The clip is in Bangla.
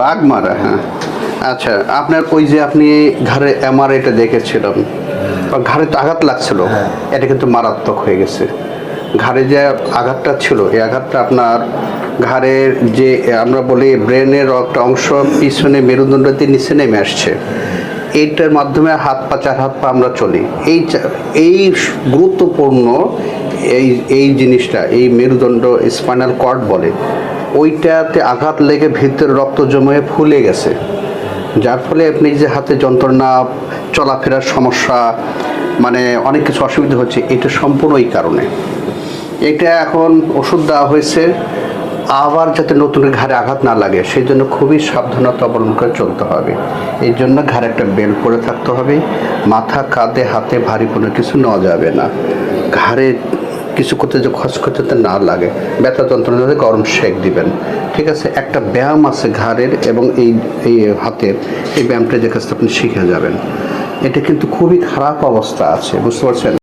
বাঘ মারা হ্যাঁ। আচ্ছা আপনার ওই যে আপনি ঘাড়ে এমআরআইটা দেখেছিলেন বা ঘাড়ে তো আঘাত লাগছিল এটা কিন্তু মারাত্মক হয়ে গেছে। ঘাড়ে যে আঘাতটা ছিল এই আঘাতটা আপনার ঘাড়ের যে আমরা বলি ব্রেনের একটা অংশ পিছনে মেরুদণ্ডতে নিচে নেমে আসছে। এইটার মাধ্যমে হাত পা চার হাত পা আমরা চলি। এই এই গুরুত্বপূর্ণ এই এই জিনিসটা, এই মেরুদণ্ড স্পাইনাল কর্ড বলে, ওইটাতে আঘাত লেগে ভিতরে রক্ত জমে ফুলে গেছে। যার ফলে আপনি যে হাতে যন্ত্রণা, চলাফেরার সমস্যা মানে অনেক কিছু অসুবিধা হচ্ছে, এটা সম্পূর্ণ এই কারণে। এটা এখন ওষুধ দেওয়া হয়েছে, আবার যাতে নতুন ঘাড়ে আঘাত না লাগে, সেই জন্য খুবই সাবধানতা অবলম্বন করে চলতে হবে। এই জন্য ঘাড়ে একটা বেল্ট পরে থাকতে হবে, মাথা, কাঁধে, হাতে ভারী কোনো কিছু নেওয়া যাবে না। ঘাড়ে কিছু করতে যে খরচ করতে না লাগে। ব্যথা যন্ত্রণা গরম শেক দিবেন। ঠিক আছে? একটা ব্যায়াম আছে ঘাড়ের এবং এই এই হাতের। এই ব্যায়ামটা যে কাছে আপনি শিখে যাবেন। এটা কিন্তু খুবই খারাপ অবস্থা আছে। বুঝতে পারছেন?